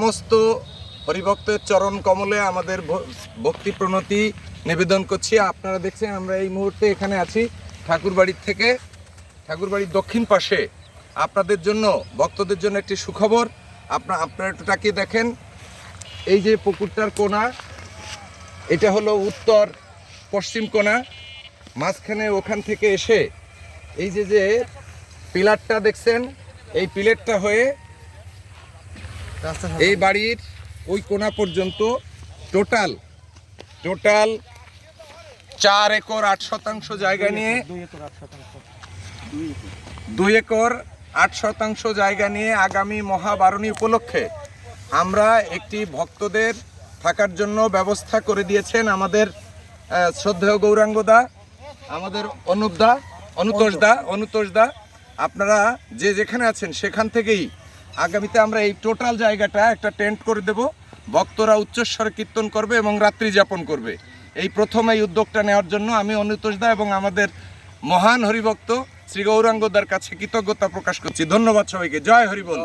সমস্ত হরিভক্তের চরণ কমলে আমাদের ভক্তি প্রণতি নিবেদন করছি। আপনারা দেখছেন, আমরা এই মুহূর্তে এখানে আছি ঠাকুরবাড়ির থেকে, ঠাকুরবাড়ির দক্ষিণ পাশে। আপনাদের জন্য, ভক্তদের জন্য একটি সুখবর। আপনার আপনারা একটু তাকিয়ে দেখেন। এই যে পুকুরটার কোনা এটা হলো উত্তর পশ্চিম কোনা মাঝখানে ওখান থেকে এসে, এই যে যে পিলারটা দেখছেন, এই পিলারটা হয়ে এই বাড়ির ওই কোনা পর্যন্ত টোটাল টোটাল চার একর আট শতাংশ জায়গা নিয়ে দুই একর আট শতাংশ। জায়গা নিয়ে আগামী মহাবারণী উপলক্ষে আমরা একটি ভক্তদের থাকার জন্য ব্যবস্থা করে দিয়েছেন আমাদের শ্রদ্ধেয় গৌরাঙ্গদা আমাদের অনুপদা অনুতোষদা অনুতোষদা আপনারা যে যেখানে আছেন সেখান থেকেই আগামীতে আমরা এই টোটাল জায়গাটা একটা টেন্ট করে দেব। ভক্তরা উচ্চস্বরে কীর্তন করবে এবং রাত্রি যাপন করবে। এই প্রথম এই উদ্যোগটা নেওয়ার জন্য আমি অনুতোষ দা এবং আমাদের মহান হরিভক্ত শ্রী গৌরাঙ্গদার কাছে কৃতজ্ঞতা প্রকাশ করছি। ধন্যবাদ সবাইকে। জয় হরিবল।